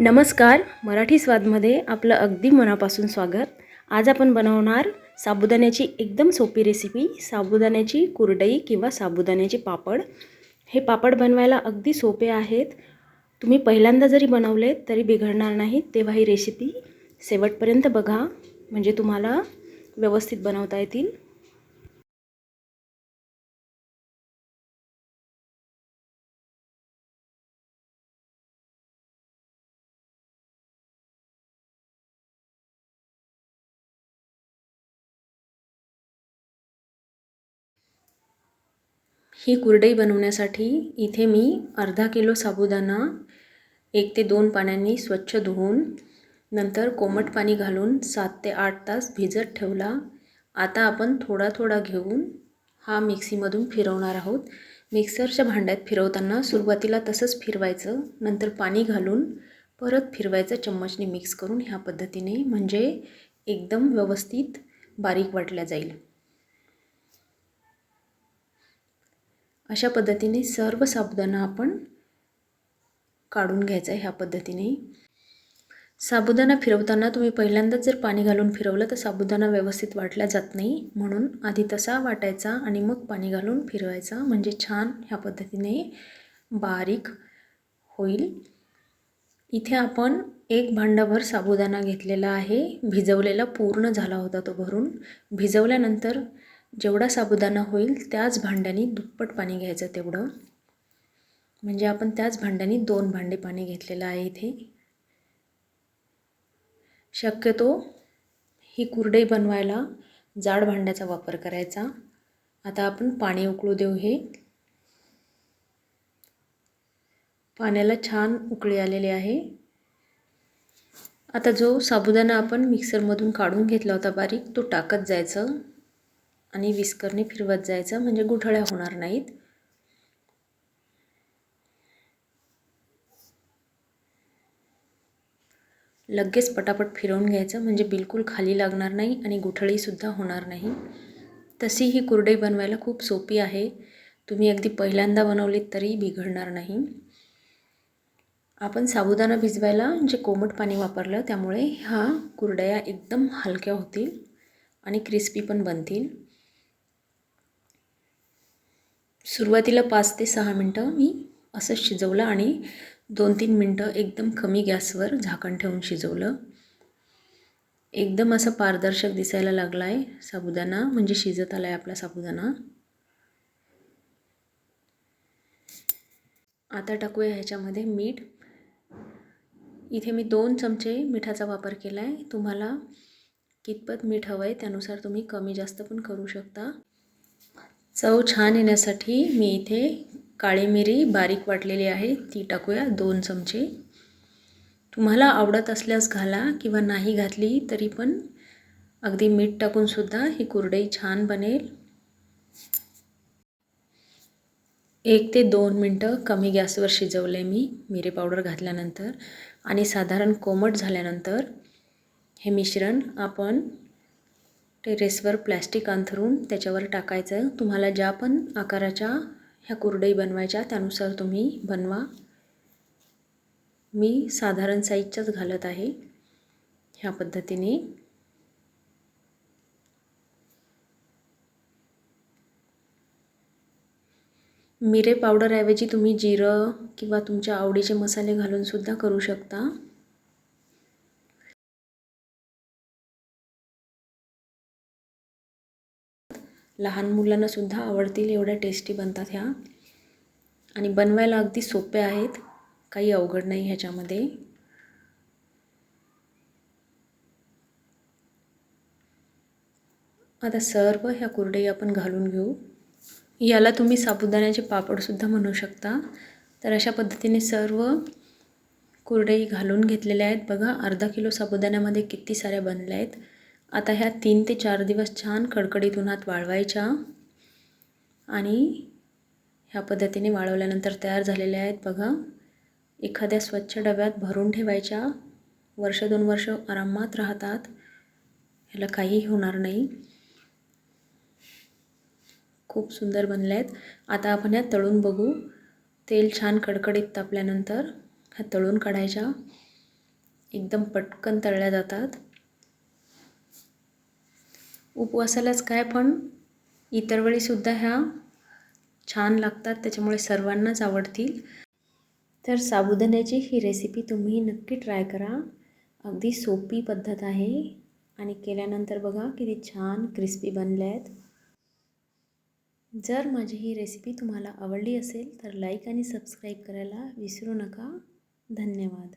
नमस्कार मराठी स्वादमध्ये आपलं अगदी मनापासून स्वागत. आज आपण बनवणार साबुदाण्याची एकदम सोपी रेसिपी साबुदाण्याची कुरडई किंवा साबुदाण्याचे पापड. हे पापड बनवायला अगदी सोपे आहेत. तुम्ही पहिल्यांदा जरी बनवले तरी बिघडणार नाहीत तेव्हा ही रेसिपी शेवटपर्यंत बघा. म्हणजे तुम्हाला व्यवस्थित बनवता येतील. ही कुरडई बनवण्यासाठी इथे मी अर्धा किलो साबुदाणा एक ते दोन पाण्याने स्वच्छ धुवून नंतर कोमट पाणी घालून सात ते आठ तास भिजत ठेवला. आता आपण थोडा थोडा घेऊन हा मिक्सीमधून फिरवणार आहोत. मिक्सरच्या भांड्यात फिरवताना सुरुवातीला तसंच फिरवायचं नंतर पाणी घालून परत फिरवायचं चम्मचने मिक्स करून ह्या पद्धतीने म्हणजे एकदम व्यवस्थित बारीक वाटल्या जाईल. अशा पद्धतीने सर्व साबुदाणा आपण काढून घ्यायचा आहे ह्या पद्धतीने. साबुदाणा फिरवताना तुम्ही पहिल्यांदाच जर पाणी घालून फिरवलं तर साबुदाणा व्यवस्थित वाटला जात नाही. म्हणून आधी तसा वाटायचा आणि मग पाणी घालून फिरवायचा. म्हणजे छान ह्या पद्धतीने बारीक होईल. इथे आपण एक भांडाभर साबुदाणा घेतलेला आहे. भिजवलेला पूर्ण झाला होता तो भरून. भिजवल्यानंतर जेवढा साबुदाणा होईल त्याच भांड्याने दुप्पट पाणी घ्यायचं तेवढं. म्हणजे आपण त्याच भांड्याने दोन भांडे पाणी घेतलेलं आहे इथे. शक्यतो ही कुरडई बनवायला जाड भांड्याचा वापर करायचा. आता आपण पाणी उकळू देऊ हे. पाण्याला छान उकळी आलेली आहे. आता जो साबुदाणा आपण मिक्सरमधून काढून घेतला होता बारीक तो टाकत जायचं. आणि विस्करने फिरवत जायचं म्हणजे गुठळ्या होणार नाहीत. लगेच पटापट फिरवून घ्यायचं म्हणजे बिलकुल खाली लागणार नाही आणि गुठळीसुद्धा होणार नाही. तशी ही कुरडई बनवायला खूप सोपी आहे. तुम्ही अगदी पहिल्यांदा बनवलीत तरी बिघडणार नाही. आपण साबुदाणा भिजवायला जे कोमट पाणी वापरलं त्यामुळे ह्या कुरडया एकदम हलक्या होतील आणि क्रिस्पी पण बनतील. सुरुवातीला पाच ते सहा मिनटं मी असंच शिजवलं आणि दोन तीन मिनटं एकदम कमी गॅसवर झाकण ठेवून शिजवलं. एकदम असं पारदर्शक दिसायला लागला आहे साबुदाणा म्हणजे शिजत आला आहे आपला साबुदाणा. आता टाकूया ह्याच्यामध्ये मीठ. इथे मी दोन चमचे मिठाचा वापर केला आहे तुम्हाला कितपत मीठ हवं आहे त्यानुसार तुम्ही कमी जास्त पण करू शकता. चव छान येण्यासाठी मी इथे काळी मिरी बारीक वाटलेली आहे. ती टाकूया दोन चमचे. तुम्हाला आवडत असल्यास घाला किंवा नाही घातली तरी पण अगदी मीठ टाकूनसुद्धा ही कुरडई छान बनेल. एक ते दोन मिनटं कमी गॅसवर शिजवले मी मिरे पावडर घातल्यानंतर. आणि साधारण कोमट झाल्यानंतर हे मिश्रण आपण टेरेसवर प्लॅस्टिक अंथरून त्याच्यावर टाकायचं. तुम्हाला ज्या पण आकाराच्या ह्या कुरडई बनवायच्या त्यानुसार तुम्ही बनवा. मी साधारण साईजच्याच घालत आहे ह्या पद्धतीने. मिरे पावडरऐवजी तुम्ही जिरं किंवा तुमच्या आवडीचे मसाले घालूनसुद्धा करू शकता. लहान मुलांनासुद्धा आवडतील एवढ्या टेस्टी बनतात ह्या. आणि बनवायला अगदी सोप्या आहेत. काही अवघड नाही ह्याच्यामध्ये. आता सर्व ह्या कुरडई आपण घालून घेऊ. याला तुम्ही साबुदाण्याचे पापडसुद्धा म्हणू शकता. तर अशा पद्धतीने सर्व कुरडई घालून घेतलेल्या आहेत. बघा अर्धा किलो साबुदाण्यामध्ये किती साऱ्या बनल्या आहेत. आता ह्या तीन ते चार दिवस छान कडकडीत उन्हात वाळवायच्या. आणि ह्या पद्धतीने वाळवल्यानंतर तयार झालेल्या आहेत बघा. एखाद्या स्वच्छ डब्यात भरून ठेवायच्या. वर्ष दोन वर्ष आरामात राहतात. ह्याला काहीही होणार नाही. खूप सुंदर बनल्या आहेत आता आपण ह्या तळून बघू. तेल छान कडकडीत तापल्यानंतर ह्या तळून काढायच्या. एकदम पटकन तळल्या जातात. उपवासालाच काय पण इतर वेळीसुद्धा ह्या छान लागतात त्याच्यामुळे सर्वांनाच आवडतील. तर साबुदाण्याची ही रेसिपी तुम्ही नक्की ट्राय करा. अगदी सोपी पद्धत आहे आणि केल्यानंतर बघा किती छान क्रिस्पी बनल्या आहेत जर माझी ही रेसिपी तुम्हाला आवडली असेल तर लाईक आणि सबस्क्राईब करायला विसरू नका. धन्यवाद.